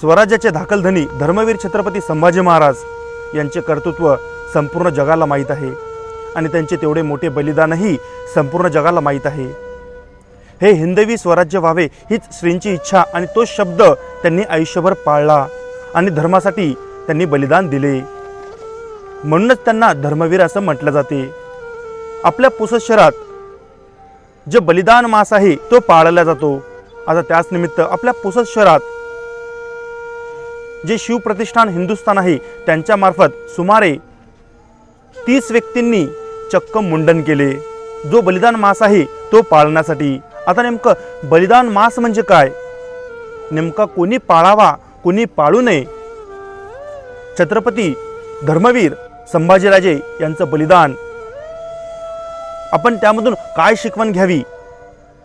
स्वराज्याचे धाकलधनी धर्मवीर छत्रपती संभाजी महाराज यांचे कर्तृत्व संपूर्ण जगाला माहीत आहे आणि त्यांचे तेवढे मोठे बलिदानही संपूर्ण जगाला माहीत आहे. हे हिंदवी स्वराज्य व्हावे हीच श्रींची इच्छा आणि तो शब्द त्यांनी आयुष्यभर पाळला आणि धर्मासाठी त्यांनी बलिदान दिले. म्हणूनच त्यांना धर्मवीर असं म्हटलं जाते. आपल्या पुसद शहरात जे बलिदान मास आहे तो पाळला जातो. आता त्याच निमित्त आपल्या पुसद शहरात जे शिवप्रतिष्ठान हिंदुस्थान आहे त्यांच्यामार्फत सुमारे तीस व्यक्तींनी चक्क मुंडन केले. जो बलिदान मास आहे तो पाळण्यासाठी. आता नेमकं बलिदान मास म्हणजे काय? नेमका कोणी पाळावा कोणी पाळू नये? छत्रपती धर्मवीर संभाजीराजे यांचं बलिदान. आपण त्यामधून काय शिकवण घ्यावी?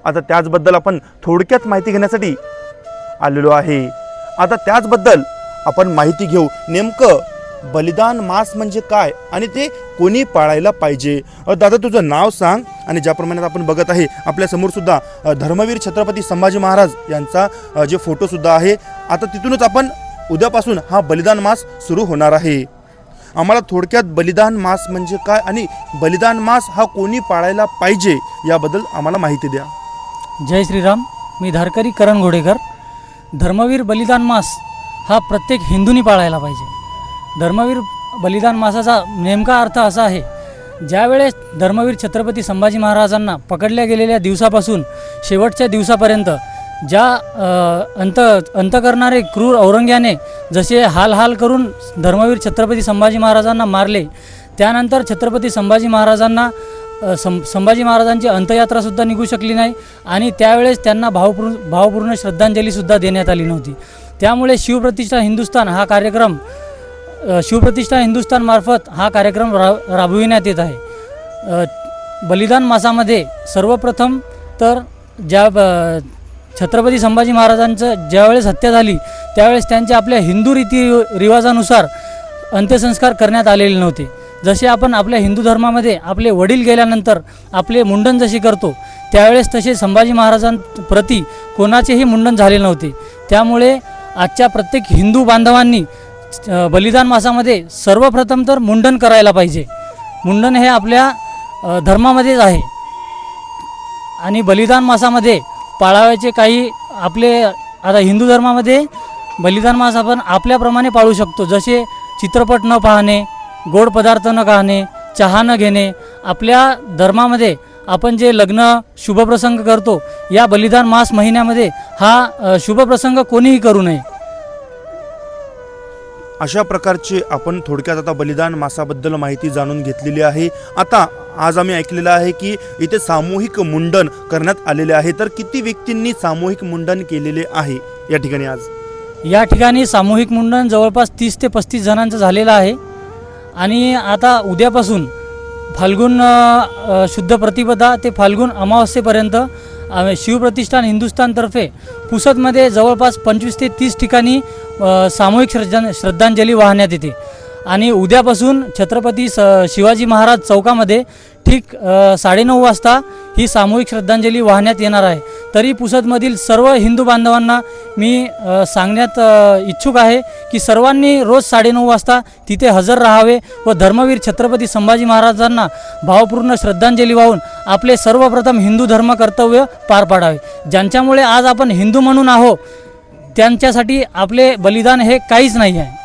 आता त्याचबद्दल आपण थोडक्यात माहिती घेण्यासाठी आलेलो आहे. आता त्याचबद्दल आपण माहिती घेऊ. नेमकं बलिदान मास म्हणजे काय आणि ते कोणी पाळायला पाहिजे? दादा तुझं नाव सांग आणि ज्याप्रमाणे आपण बघत आहे आपल्यासमोरसुद्धा धर्मवीर छत्रपती संभाजी महाराज यांचा जे फोटोसुद्धा आहे आता तिथूनच आपण उद्यापासून हा बलिदान मास सुरू होणार आहे. आम्हाला थोडक्यात बलिदान मास म्हणजे काय आणि बलिदान मास हा कोणी पाळायला पाहिजे याबद्दल आम्हाला माहिती द्या. जय श्रीराम. मी धारकरी करण घोडेकर. धर्मवीर बलिदान मास हा प्रत्येक हिंदूनी पाळायला पाहिजे. धर्मवीर बलिदान मासाचा नेमका अर्थ असा आहे ज्यावेळेस धर्मवीर छत्रपती संभाजी महाराजांना पकडल्या गेलेल्या दिवसापासून शेवटच्या दिवसापर्यंत ज्या अंत अंत करणारे क्रूर औरंग्याने जसे हाल हाल करून धर्मवीर छत्रपती संभाजी महाराजांना मारले त्यानंतर छत्रपती संभाजी महाराजांना सं संभाजी महाराजांची अंतयात्रासुद्धा निघू शकली नाही आणि त्यावेळेस त्यांना भावपूर्ण भावपूर्ण श्रद्धांजलीसुद्धा देण्यात आली नव्हती. त्यामुळे शिवप्रतिष्ठा हिंदुस्थान हा कार्यक्रम शिवप्रतिष्ठा हिंदुस्थानमार्फत हा कार्यक्रम रा राबविण्यात येत आहे. बलिदान मासामध्ये सर्वप्रथम तर ज्या ब- छत्रपती संभाजी महाराजांचं ज्यावेळेस हत्या झाली त्यावेळेस त्यांचे आपल्या हिंदू रीती रिवाजानुसार अंत्यसंस्कार करण्यात आलेले नव्हते. जसे आपण आपल्या हिंदू धर्मामध्ये आपले वडील गेल्यानंतर आपले मुंडन जसे करतो त्यावेळेस तसे संभाजी महाराजांप्रती कोणाचेही मुंडन झाले नव्हते. त्यामुळे आजच्या प्रत्येक हिंदू बांधवांनी बलिदान मासामध्ये सर्वप्रथम तर मुंडन करायला पाहिजे. मुंडन हे आपल्या धर्मामध्येच आहे. आणि बलिदान मासामध्ये पाळाव्याचे काही आपले आता हिंदू धर्मामध्ये बलिदान मास आपण आपल्याप्रमाणे पाळू शकतो. जसे चित्रपट न पाहणे गोड पदार्थ न खाणे चहा न घेणे आपल्या धर्मामध्ये आपण जे लग्न शुभप्रसंग करतो या बलिदान मास महिन्यामध्ये हा शुभप्रसंग कोणीही करू नये. अशा प्रकारचे आपण थोडक्यात आता बलिदान मासाबद्दल माहिती जाणून घेतलेली आहे. आता आज आम्ही ऐकलेलं आहे की इथे सामूहिक मुंडन करण्यात आलेले आहे. तर किती व्यक्तींनी सामूहिक मुंडन केलेले आहे या ठिकाणी आज? या ठिकाणी सामूहिक मुंडन जवळपास तीस ते पस्तीस जणांचं झालेलं आहे. आणि आता उद्यापासून फाल्गुन शुद्ध प्रतिपदा ते फाल्गुन अमावस्येपर्यंत शिवप्रतिष्ठान हिंदुस्थानतर्फे पुसदमध्ये जवळपास पंचवीस ते तीस ठिकाणी सामूहिक श्रद्धां श्रद्धांजली वाहण्यात येते. आणि उद्यापासून छत्रपती स शिवाजी महाराज चौकामध्ये ठीक साडेनऊ वाजता ही सामूहिक श्रद्धांजली वाहण्यात येणार आहे. तरी पुसदमधील सर्व हिंदू बांधवांना मी सांगण्यात इच्छुक आहे की सर्वांनी रोज साडेनऊ वाजता तिथे हजर राहावे व धर्मवीर छत्रपती संभाजी महाराजांना भावपूर्ण श्रद्धांजली वाहून आपले सर्वप्रथम हिंदू धर्म कर्तव्य पार पाडावे. ज्यांच्यामुळे आज आपण हिंदू म्हणून आहो त्यांच्यासाठी आपले बलिदान हे काहीच नाही आहे.